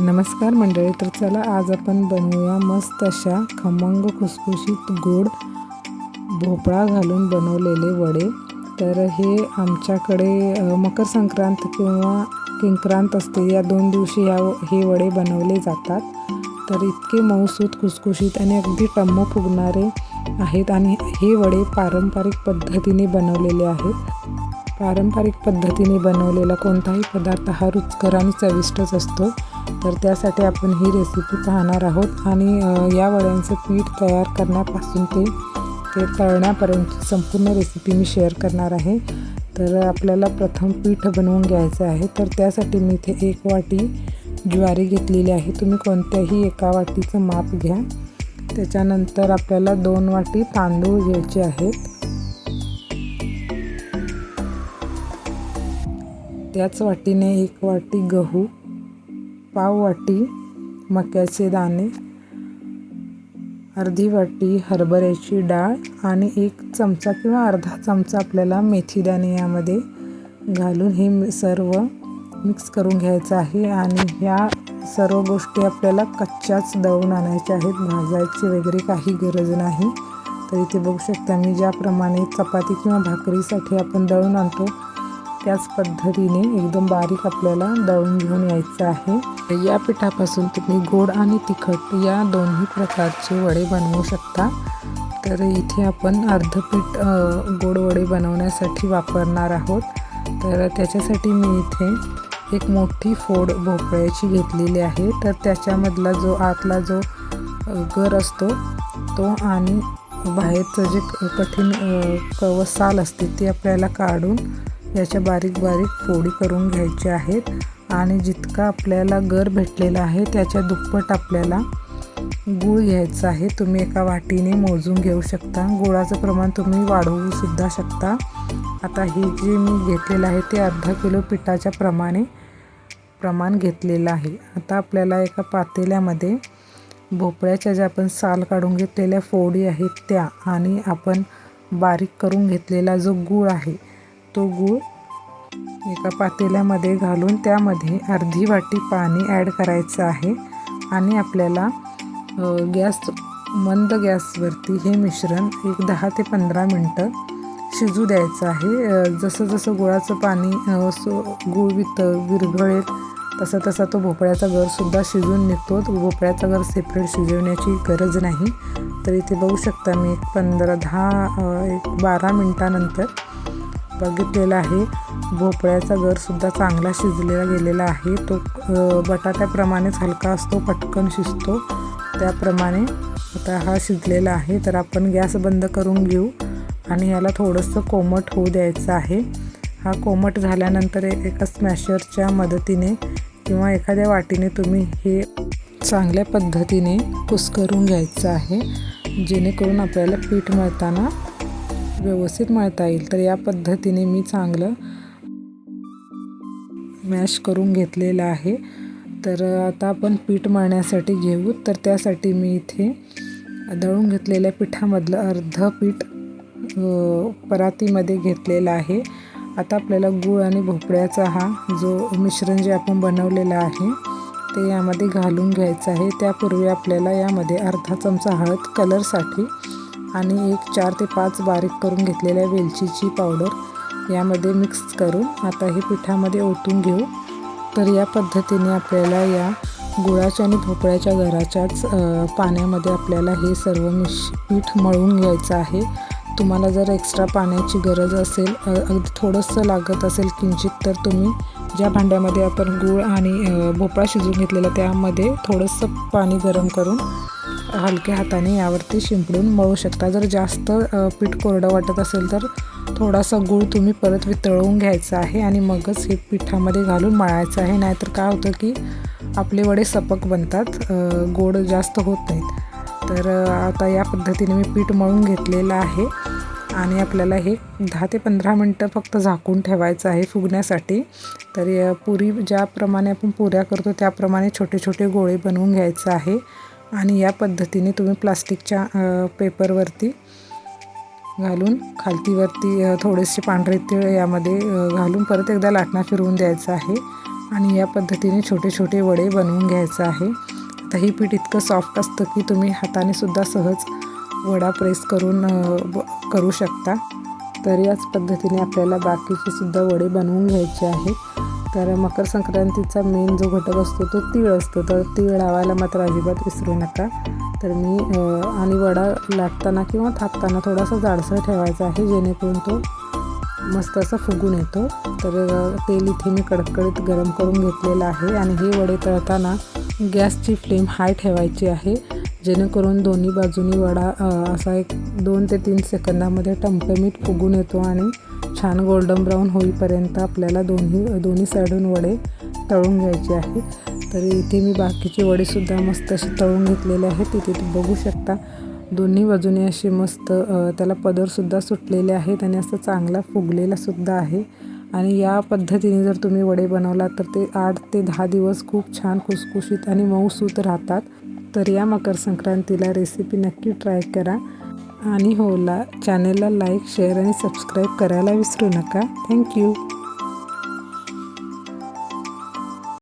नमस्कार मंडळी तर चला आज आपण बनवूया मस्त अशा खमंग खुसखुशीत गोड भोपळा घालून बनवलेले वडे. तर हे आमच्याकडे मकर संक्रांत किंवा किंक्रांत असते या दोन दिवशी या हे वडे बनवले जातात. तर इतके मऊसूत खुसखुशीत आणि अगदी टम्म फुगणारे आहेत आणि हे वडे पारंपरिक पद्धतीने बनवलेले आहेत. पारंपरिक पद्धतीने बनवलेला कोणताही पदार्थ हा रुचकर आणि चविष्टच असतो. तर त्यासाठी आपण ही रेसिपी पाहणार आहोत. आणि या वड्यांचं पीठ तयार करण्यापासून ते ते तळण्यापर्यंत संपूर्ण रेसिपी मी शेअर करणार आहे. तर आपल्याला प्रथम पीठ बनवून घ्यायचं आहे. तर त्यासाठी मी इथे एक वाटी ज्वारी घेतलेली आहे. तुम्ही कोणत्याही एका वाटीचं माप घ्या. त्याच्यानंतर आपल्याला दोन वाटी तांदूळ घ्यायचे आहेत. त्याच वाटीने एक वाटी गहू पाव वाटी मक्याचे दाणे अर्धी वाटी हरभऱ्याची डाळ आणि एक चमचा किंवा अर्धा चमचा आपल्याला मेथी दाणे यामध्ये घालून हे सर्व मिक्स करून घ्यायचं आहे आणि ह्या सर्व गोष्टी आपल्याला कच्च्याच दळून आणायच्या आहेत. भाजायची वगैरे काही गरज नाही. तर इथे बघू शकता मी ज्याप्रमाणे चपाती किंवा भाकरीसाठी आपण दळून आणतो त्याच पद्धतीने एकदम बारीक आपल्याला दळून घेऊन यायचं आहे. या पिठापासून तुम्ही गोड आणि तिखट या दोन्ही प्रकारचे वडे बनवू शकता. तर इथे आपण अर्ध पीठ गोड वडे बनवण्यासाठी वापरणार आहोत. तर त्याच्यासाठी मी इथे एक मोठी फोड भोपळ्याची घेतलेली आहे. तर त्याच्यामधला जो आतला जो गर असतो तो आणि बाहेरचं जे क- कठीण कवसाल असते ते आपल्याला काढून याच्या बारीक बारीक फोडी करून घ्यायच्या आहेत. आणि जितका आपल्याला गर भेटलेला आहे त्याच्या दुप्पट आपल्याला गूळ घ्यायचं आहे. तुम्ही एका वाटीने मोजून घेऊ शकता. गुळाचं प्रमाण तुम्ही वाढवू सुद्धा शकता. आता हे जे मी घेतलेलं आहे ते अर्धा किलो पिठाच्या प्रमाणे प्रमाण घेतलेलं आहे. आता आपल्याला एका पातेल्यामध्ये भोपळ्याच्या ज्या आपण साल काढून घेतलेल्या फोडी आहेत त्या आणि आपण बारीक करून घेतलेला जो गूळ आहे तो गूळ एका पातेल्यामध्ये घालून त्यामध्ये अर्धी वाटी पाणी ॲड करायचं आहे आणि आपल्याला गॅस मंद गॅसवरती हे मिश्रण एक दहा ते पंधरा मिनटं शिजू द्यायचं आहे. जसं जसं गुळाचं पाणी सो गुळ वित विरघळेल तसा तसा तो भोपळ्याचा गरसुद्धा शिजून निघतो. भोपळ्याचा गर सेपरेट शिजवण्याची गरज नाही. तर इथे बघू शकता मी एक पंधरा दहा एक बारा मिनटानंतर बघितलेला आहे. भोपळ्याचा गरसुद्धा चांगला शिजलेला गेलेला आहे. तो बटाट्याप्रमाणेच हलका असतो पटकन शिजतो. त्याप्रमाणे आता हा शिजलेला आहे. तर आपण गॅस बंद करून घेऊ आणि याला थोडंसं कोमट होऊ द्यायचं आहे. हा कोमट झाल्यानंतर एका स्मॅशरच्या मदतीने किंवा एखाद्या वाटीने तुम्ही हे चांगल्या पद्धतीने कुस्करून घ्यायचं आहे. जेणेकरून आपल्याला पीठ मळताना व्यवस्थित मळता येईल. तर या पद्धतीने मी चांगलं मॅश करून घेतलेलं आहे. तर आता आपण पीठ मळण्यासाठी घेऊ. तर त्यासाठी मी इथे दळून घेतलेल्या पिठामधलं अर्ध पीठ परातीमध्ये घेतलेलं आहे. आता आपल्याला गूळ आणि भोपळ्याचा हा जो मिश्रण जे आपण बनवलेलं आहे ते यामध्ये घालून घ्यायचं आहे. त्यापूर्वी आपल्याला यामध्ये अर्धा चमचा हळद कलरसाठी आणि एक चार ते पाच बारीक करून घेतलेल्या वेलचीची पावडर यामध्ये मिक्स करून आता हे पिठामध्ये ओतून घेऊ. तर या पद्धतीने आपल्याला या गुळाच्या आणि भोपळ्याच्या घराच्याच पाण्यामध्ये आपल्याला हे सर्व मिश पीठ मळून घ्यायचं आहे. तुम्हाला जर एक्स्ट्रा पाण्याची गरज असेल अगदी थोडंसं लागत असेल किंचित तर तुम्ही ज्या भांड्यामध्ये आपण गूळ आणि भोपळा शिजवून घेतलेला त्यामध्ये थोडंसं पाणी गरम करून हलक्या हाताने यावरती शिंपडून मळू शकता. जर जास्त पीठ कोरडं वाटत असेल तर थोडासा गूळ तुम्ही परत वितळवून घ्यायचा आहे आणि मगच हे पिठामध्ये घालून मळायचं आहे. नाहीतर काय होतं की आपले वडे सपक बनतात गोड जास्त होत नाहीत. तर आता या पद्धतीने मी पीठ मळून घेतलेलं आहे आणि आपल्याला हे दहा ते पंधरा मिनटं फक्त झाकून ठेवायचं आहे फुगण्यासाठी. तर पुरी ज्याप्रमाणे आपण पुऱ्या करतो त्याप्रमाणे छोटे छोटे गोळे बनवून घ्यायचं आहे. आणि या पद्धतीने तुम्ही प्लास्टिकच्या पेपरवरती घालून खालतीवरती थोडेसे पांढरे तीळ यामध्ये घालून परत एकदा लाटणा फिरवून द्यायचा आहे. आणि या पद्धतीने छोटे छोटे वडे बनवून घ्यायचं आहे. आता ही पीठ इतकं सॉफ्ट असतं की तुम्ही हाताने सुद्धा सहज वडा प्रेस करून करू शकता. तर याच पद्धतीने आपल्याला बाकीचे सुद्धा वडे बनवून घ्यायचे आहे तर मकर संक्रांतीचा मेन जो घटक असतो तो तीळ असतो. तर तीळ लावायला मात्र अजिबात विसरू नका. तर मी आणि वडा लाटताना किंवा थापताना थोडासा जाडसर ठेवायचा आहे जेणेकरून तो मस्त असा फुगून येतो. तर तेल इथे मी कडकडीत गरम करून घेतलेलं आहे आणि हे वडे तळताना गॅसची फ्लेम हाय ठेवायची आहे जेणेकरून दोन्ही बाजूनी वडा असा एक दोन ते तीन सेकंदामध्ये टमटमीत फुगून येतो आणि छान गोल्डन ब्राऊन होईपर्यंत आपल्याला दोन्ही दोन्ही साईडून वडे तळून घ्यायचे आहे तर इथे मी बाकीचे वडेसुद्धा मस्त असे तळून घेतलेले आहेत. तिथे तुम्ही बघू शकता. दोन्ही बाजूने असे मस्त त्याला पदरसुद्धा सुटलेले आहेत आणि असं चांगला फुगलेलासुद्धा आहे. आणि या पद्धतीने जर तुम्ही वडे बनवलात तर ते आठ ते दहा दिवस खूप छान खुसखुशीत आणि मऊसूत राहतात. तर या मकर संक्रांतीला रेसिपी नक्की ट्राय करा. आणि होला चॅनेलला लाईक शेअर आणि सबस्क्राईब करायला विसरू नका. थँक्यू